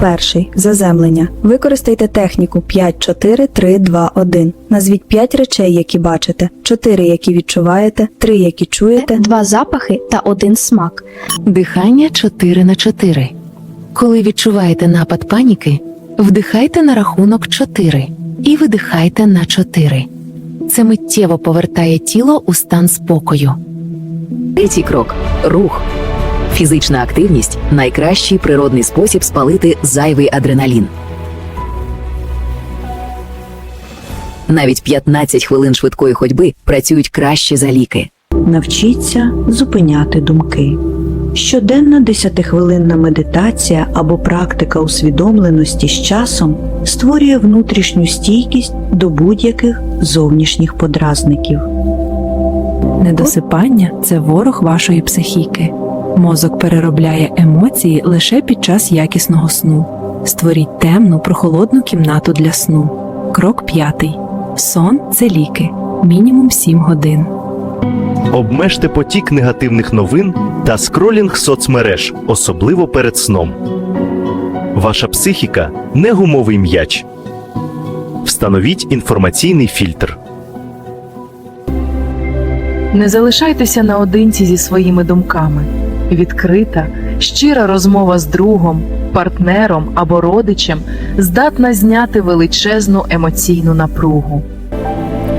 Перший заземлення. Використайте техніку 5, 4, 3, 2, 1. Назвіть 5 речей, які бачите, 4, які відчуваєте, 3, які чуєте. Два запахи та один смак. Дихання 4 на 4. Коли відчуваєте напад паніки, вдихайте на рахунок 4 і видихайте на 4. Це миттєво повертає тіло у стан спокою. Третій крок рух. Фізична активність найкращий природний спосіб спалити зайвий адреналін. Навіть 15 хвилин швидкої ходьби працюють краще за ліки. Навчіться зупиняти думки. Щоденна 10-хвилинна медитація або практика усвідомленості з часом створює внутрішню стійкість до будь-яких зовнішніх подразників. Недосипання це ворог вашої психіки. Мозок переробляє емоції лише під час якісного сну. Створіть темну, прохолодну кімнату для сну. Крок п'ятий. Сон це ліки. Мінімум 7 годин. Обмежте потік негативних новин та скролінг соцмереж, особливо перед сном. Ваша психіка не гумовий м'яч. Встановіть інформаційний фільтр. Не залишайтеся наодинці зі своїми думками. Відкрита, щира розмова з другом, партнером або родичем здатна зняти величезну емоційну напругу.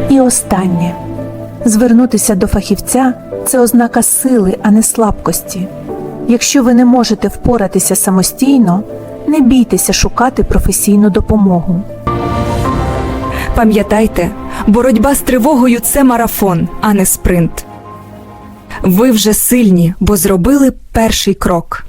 І останнє звернутися до фахівця це ознака сили, а не слабкості. Якщо ви не можете впоратися самостійно, не бійтеся шукати професійну допомогу. Пам'ятайте, боротьба з тривогою це марафон, а не спринт. Ви вже сильні, бо зробили перший крок.